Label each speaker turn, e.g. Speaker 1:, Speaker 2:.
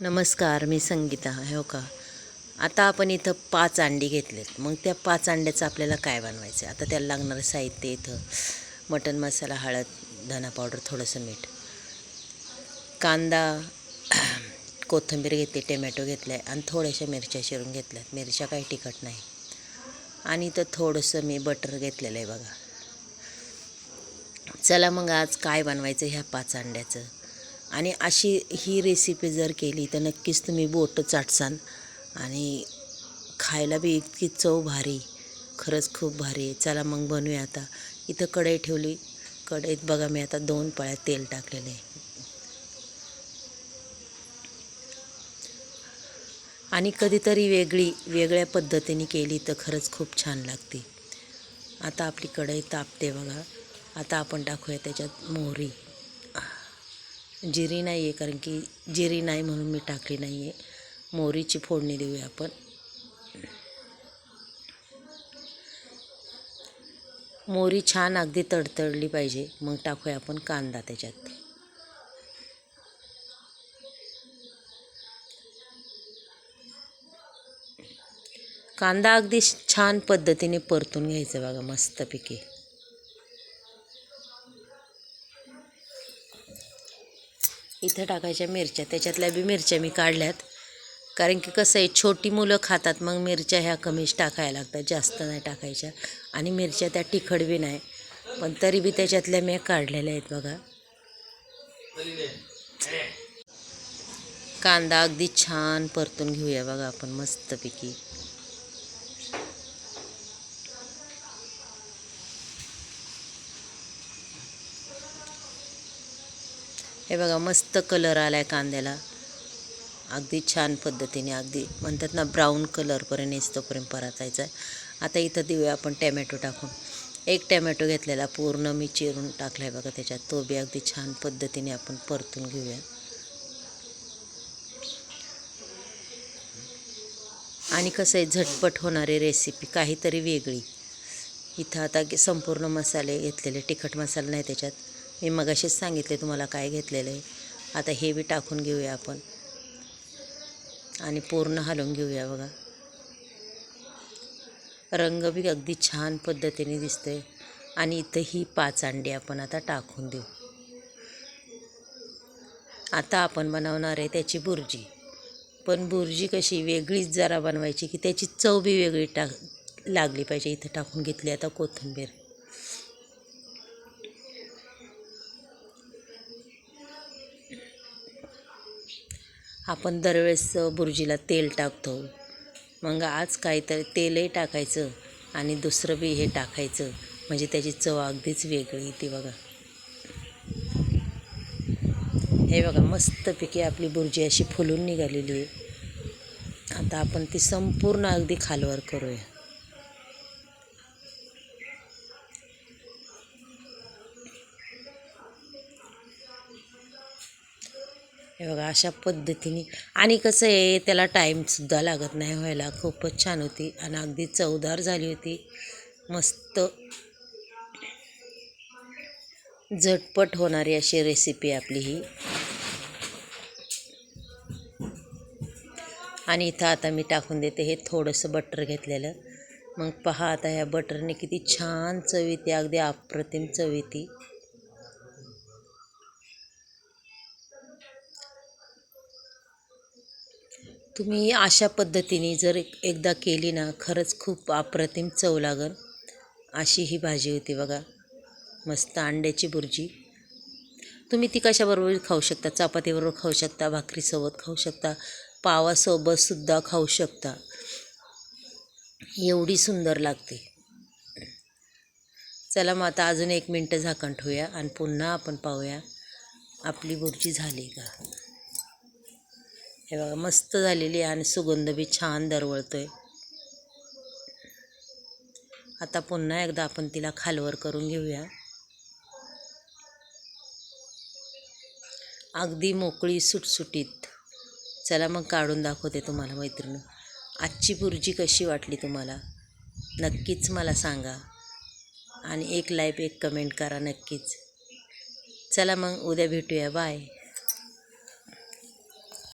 Speaker 1: नमस्कार मी संगीता हो का? आता आपण इथं पाच अंडी घेतलेत. मग त्या पाच अंड्याचं आपल्याला काय बनवायचं? आहे आता त्याला लागणारं साहित्य इथं. मटन मसाला हळद धना पावडर थोडंसं मीठ. कांदा कोथिंबीर घेतली टोमॅटो घेतला आहे आणि थोड्याशा मिरच्या शिरून घेतल्यात. मिरच्या काही तिखट नाही. आणि इथं थोडंसं मी बटर घेतलेलं आहे बघा. चला मग आज काय बनवायचं ह्या पाच अंड्याचं? आणि अशी ही रेसिपी जर केली तर नक्कीच तुम्ही बोटं चाटसाल. आणि खायला बी इतकी चव भारी. खरंच खूप भारी. आहे चला मग बनवूया आता. इथं कढई ठेवली. कढईत बघा मी आता दोन पळ्या तेल टाकलेलं आहे. आणि कधीतरी वेगळी वेगळ्या पद्धतीने केली तर खरंच खूप छान लागते. आता आपली कढई तापते बघा. आता आपण टाकूया त्याच्यात मोहरी. जिरी नाही आहे कारण की जिरी नाही म्हणून मी टाकली नाही आहे मोहरीची फोडणी देऊया आपण. मोहरी छान अगदी तडतडली पाहिजे मग टाकूया आपण कांदा त्याच्यात. कांदा अगदी छान पद्धतीने परतून घ्यायचं बघा मस्तपैकी. इथं टाकायच्या मिरच्या. त्याच्यातल्या बी मिरच्या मी काढल्यात. कारण की कसं आहे छोटी मुलं खातात मग मिरच्या ह्या कमीच टाकायला लागतात. जास्त नाही टाकायच्या. आणि मिरच्या त्या तिखट बी नाही. पण तरी बी त्याच्यातल्या मी काढलेल्या आहेत बघा. कांदा अगदी छान परतून घेऊया बघा आपण मस्तपैकी. हे बघा मस्त कलर आला आहे कांद्याला. अगदी छान पद्धतीने अगदी म्हणतात ना ब्राऊन कलरपर्यंत येतोपर्यंत परतायचा आहे. आता इथं देऊया आपण टॅमॅटो टाकून. एक टॅमॅटो घेतलेला पूर्ण मी चिरून टाकला आहे बघा त्याच्यात. तो बी अगदी छान पद्धतीने आपण परतून घेऊया. आणि कसं आहे झटपट होणारी रेसिपी काहीतरी वेगळी. इथं आता संपूर्ण मसाले घेतलेले तिखट मसाला नाही त्याच्यात. मी मगाशीच सांगितले तुम्हाला काय घेतलेलं आहे. आता हे बी टाकून घेऊया आपण. आणि पूर्ण हलवून घेऊया बघा. रंग बी अगदी छान पद्धतीने दिसतंय. आणि इथं ही पाच अंडी आपण आता टाकून देऊ. आता आपण बनवणार आहे त्याची बुर्जी. पण बुर्जी कशी वेगळीच जरा बनवायची की त्याची चव बी वेगळी टाक लागली पाहिजे. इथं टाकून घेतली आता कोथिंबीर. आपण दरवेळेस बुर्जीला तेल टाकतो. मग आज काहीतरी तेलही टाकायचं आणि दुसरं बी हे टाकायचं. म्हणजे त्याची चव अगदीच वेगळी ती बघा. हे बघा मस्तपैकी आपली बुर्जी अशी फुलून निघालेली आहे. आता आपण ती संपूर्ण अगदी खालवर करूया. हे बघा अशा पद्धतीने. आणि कसं आहे त्याला टाईमसुद्धा लागत नाही व्हायला. खूपच छान होती आणि अगदी चवदार झाली होती. मस्त. झटपट होणारी अशी रेसिपी आपली ही. आणि इथं आता मी टाकून देते हे थोडंसं बटर घेतलेलं. मग पहा आता ह्या बटरने किती छान चव येते. अगदी अप्रतिम चव येते. तुम्ही अशा पद्धतीने जर एकदा केली ना खरंच खूप अप्रतिम चव लागल. अशी ही भाजी होती बघा. मस्त अंड्याची बुर्जी तुम्ही ती कशाबरोबर खाऊ शकता? चपातीबरोबर खाऊ शकता भाकरीसोबत खाऊ शकता पावासोबतसुद्धा खाऊ शकता. एवढी सुंदर लागते. चला मग आता अजून एक मिनटं झाकण ठेवूया आणि पुन्हा आपण पाहूया आपली बुर्जी झाली का? हे बघा मस्त झालेली आहे आणि सुगंध बी छान दरवळतो आहे आता पुन्हा एकदा आपण तिला खालवर करून घेऊया. अगदी मोकळी सुटसुटीत. चला मग काढून दाखवते तुम्हाला मैत्रिणी. आजची बुर्जी कशी वाटली तुम्हाला? नक्कीच मला सांगा. आणि एक लाईक एक कमेंट करा नक्कीच. चला मग उद्या भेटूया. बाय.